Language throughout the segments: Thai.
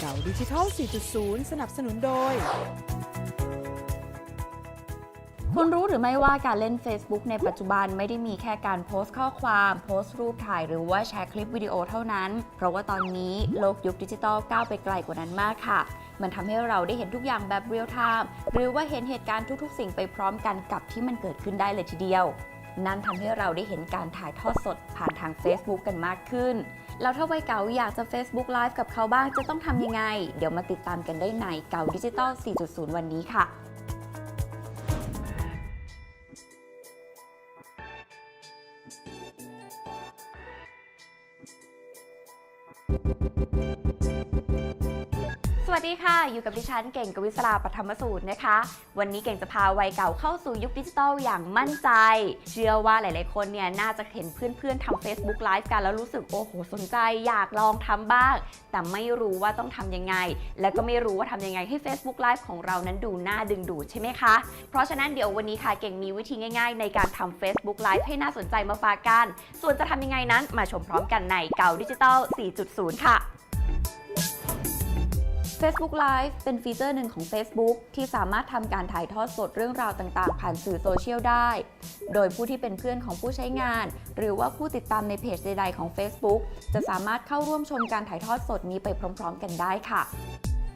เก่าดิจิทัล 4.0 สนับสนุนโดย คุณรู้หรือไม่ว่าการเล่น Facebook ในปัจจุบันไม่ได้มีแค่การโพสต์ข้อความ โพสต์รูปถ่ายหรือว่าแชร์คลิปวิดีโอเท่านั้น เพราะว่าตอนนี้โลกยุคดิจิทัลก้าวไปไกลกว่านั้นมากค่ะ มันทำให้เราได้เห็นทุกอย่างแบบเรียลไทม์หรือว่าเห็นเหตุการณ์ทุกๆ สิ่งไปพร้อมกันกับที่มันเกิดขึ้นได้เลยทีเดียว นั่นทำให้เราได้เห็นการถ่ายทอดสดผ่านทาง Facebook กันมากขึ้น แล้วถ้าวัยเก่าอยากจะ Facebook Live กับเขาบ้างจะต้องทำยังไง เดี๋ยวมาติดตามกันได้ในเก่าดิจิทัล4.0 วันนี้ค่ะ วัสดีค่ะ อยู่กับดิฉันเก่งกวิศราปฐมสูตรนะคะ วันนี้เก่งจะพาวัยเก่าเข้าสู่ยุคดิจิทัลอย่างมั่นใจ เชื่อว่าหลาย ๆ คนเนี่ยน่าจะเห็นเพื่อน ๆทำ Facebook Live กันแล้วรู้สึกโอ้โหสนใจ อยากลองทำบ้าง แต่ไม่รู้ว่าต้องทำยังไง และก็ไม่รู้ว่าทำยังไงให้ Facebook Live ของเรานั้นดูน่าดึงดูดใช่ไหมคะ เพราะฉะนั้นเดี๋ยววันนี้ค่ะเก่งมีวิธีง่าย ๆ ในการทำ Facebook Live ให้น่าสนใจมาฝากกัน ส่วนจะทำยังไงนั้นมาชมพร้อมกันในเก่าดิจิทัล 4.0 ค่ะ Facebook Live เป็นฟีเจอร์หนึ่งของ Facebook ที่สามารถทำการถ่ายทอดสดเรื่องราวต่างๆ ผ่านสื่อโซเชียลได้ โดยผู้ที่เป็นเพื่อนของผู้ใช้งาน หรือว่าผู้ติดตามในเพจใดๆของ Facebook จะสามารถเข้าร่วมชมการถ่ายทอดสดนี้ไปพร้อม ๆ กันได้ค่ะ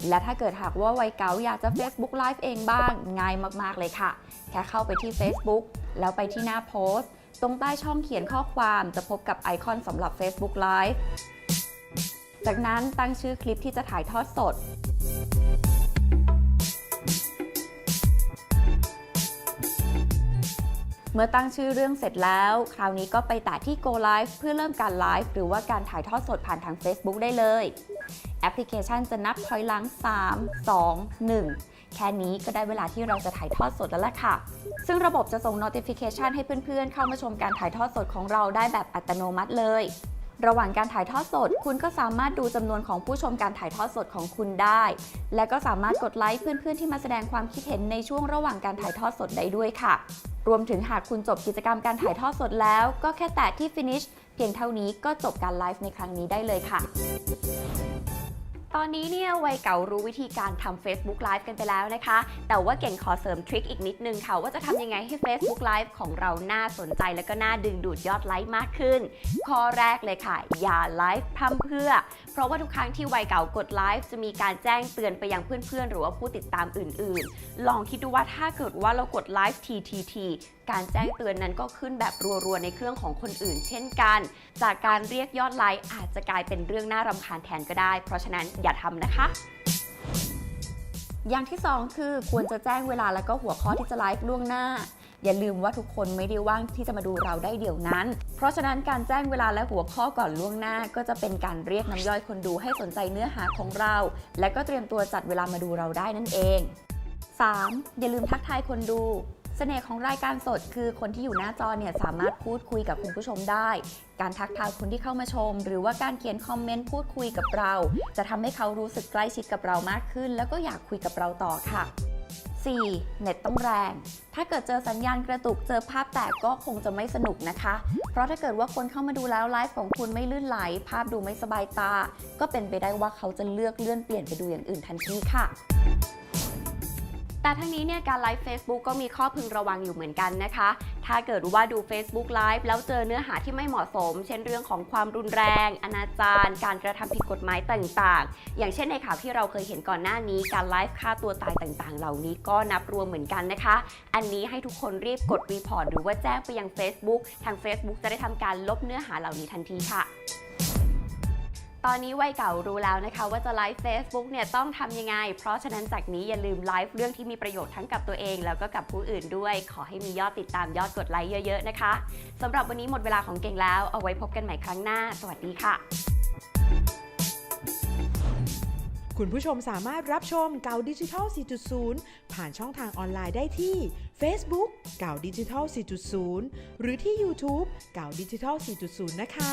และถ้าเกิดหากว่าวัยเก๋าอยากจะ Facebook Live เองบ้าง ง่ายมากๆเลยค่ะ แค่เข้าไปที่ Facebook แล้วไปที่หน้าโพสต์ ตรงใต้ช่องเขียนข้อความจะพบกับไอคอนสำหรับ Facebook Live จากนั้นตั้งชื่อคลิปที่จะถ่ายทอดสด เมื่อตั้งชื่อเรื่องเสร็จแล้ว คราวนี้ก็ไปแตะที่ Go Live เพื่อเริ่มการไลฟ์หรือว่าการถ่ายทอดสดผ่านทาง Facebook ได้เลย แอปพลิเคชันจะนับถอยหลัง 3 2 1 แค่นี้ก็ได้เวลาที่เราจะถ่ายทอดสดแล้วล่ะค่ะ ซึ่งระบบจะส่ง notification ให้เพื่อนๆ เข้ามาชมการถ่ายทอดสดของเราได้แบบอัตโนมัติเลย ระหว่างการถ่ายทอดสด คุณก็สามารถดูจำนวนของผู้ชมการถ่ายทอดสดของคุณได้ และก็สามารถกดไลค์เพื่อนๆที่มาแสดงความคิดเห็นในช่วงระหว่างการถ่ายทอดสดได้ด้วยค่ะ รวมถึงหากคุณจบกิจกรรมการถ่ายทอดสดแล้ว ก็แค่แตะที่ finish เพียงเท่านี้ก็จบการไลฟ์ในครั้งนี้ได้เลยค่ะ ตอนนี้เนี่ยวัยเก่ารู้วิธีการทำ Facebook Live กันไปแล้วนะคะ แต่ว่าเก่งขอเสริมทริคอีกนิดนึงค่ะ ว่าจะทำยังไงให้ Facebook Live ของเราน่าสนใจและก็น่าดึงดูดยอดไลค์มากขึ้น ข้อแรกเลยค่ะ อย่าไลฟ์พร่ำเพื่อ เพราะว่าทุกครั้งที่วัยเก่ากดไลฟ์จะมีการแจ้งเตือนไปยังเพื่อนๆ หรือว่าผู้ติดตามอื่นๆ ลองคิดดูว่าถ้าเกิดว่าเรากดไลฟ์ทีทีทีการแจ้งเตือนนั้นก็ขึ้นแบบรัวๆในเครื่องของคนอื่น เช่นกัน จากการเรียกยอดไลค์อาจจะกลายเป็นเรื่องน่ารำคาญแทนก็ได้ เพราะฉะนั้นอย่าทำนะคะ อย่างที่ 2 คือควรจะแจ้งเวลาแล้วก็หัวข้อที่จะไลฟ์ล่วงหน้าอย่าลืมว่าทุกคนไม่ได้ว่างที่จะมาดูเราได้เดี๋ยวนั้น เพราะฉะนั้นการแจ้งเวลาและหัวข้อก่อนล่วงหน้า ก็จะเป็นการเรียกน้ำย่อยคนดูให้สนใจเนื้อหาของเรา และก็เตรียมตัวจัดเวลามาดูเราได้นั่นเอง 3. อย่าลืมทักทายคนดู เสน่ห์ของรายการสดคือคนที่อยู่หน้าจอเนี่ยสามารถพูดคุยกับคุณผู้ชมได้ การทักทายคนที่เข้ามาชม หรือว่าการเขียนคอมเมนต์พูดคุยกับเรา จะทำให้เขารู้สึกใกล้ชิดกับเรามากขึ้น แล้วก็อยากคุยกับเราต่อค่ะ 4. เน็ตต้องแรง ถ้าเกิดเจอสัญญาณกระตุก เจอภาพแตกก็คงจะไม่สนุกนะคะ เพราะถ้าเกิดว่าคนเข้ามาดูแล้วไลฟ์ของคุณไม่ลื่นไหล ภาพดูไม่สบายตา ก็เป็นไปได้ว่าเขาจะเลือกเลื่อนเปลี่ยนไปดูอย่างอื่นทันทีค่ะ แต่ทั้งนี้เนี่ยการไลฟ์ Facebook ก็มีข้อพึงระวังอยู่เหมือนกันนะคะ ถ้าเกิดว่าดู Facebook Live แล้วเจอเนื้อหาที่ไม่เหมาะสม เช่นเรื่องของความรุนแรง อนาจารการกระทำผิดกฎหมายต่างๆ อย่างเช่นในข่าวที่เราเคยเห็นก่อนหน้านี้ การไลฟ์ฆ่าตัวตายต่างๆ เหล่านี้ก็นับรวมเหมือนกันนะคะ อันนี้ให้ทุกคนรีบกดรีพอร์ตหรือว่าแจ้งไปยัง Facebook ทาง Facebook จะได้ทำการลบเนื้อหาเหล่านี้ทันทีค่ะ ตอนนี้วัยเก่ารู้แล้วนะคะว่าจะไลฟ์ Facebook เนี่ยต้องทำยังไง เพราะฉะนั้นจากนี้อย่าลืมไลฟ์เรื่องที่มีประโยชน์ทั้งกับตัวเอง แล้วก็กับผู้อื่นด้วย ขอให้มียอดติดตามยอดกดไลค์เยอะๆนะคะสำหรับวันนี้หมดเวลาของเก่งแล้ว เอาไว้พบกันใหม่ครั้งหน้า สวัสดีค่ะ คุณผู้ชมสามารถรับชมเก่าดิจิทัล 4.0 ผ่านช่องทางออนไลน์ได้ที่ Facebook เก่าดิจิทัล 4.0 หรือที่ YouTube เก่าดิจิทัล 4.0 นะคะ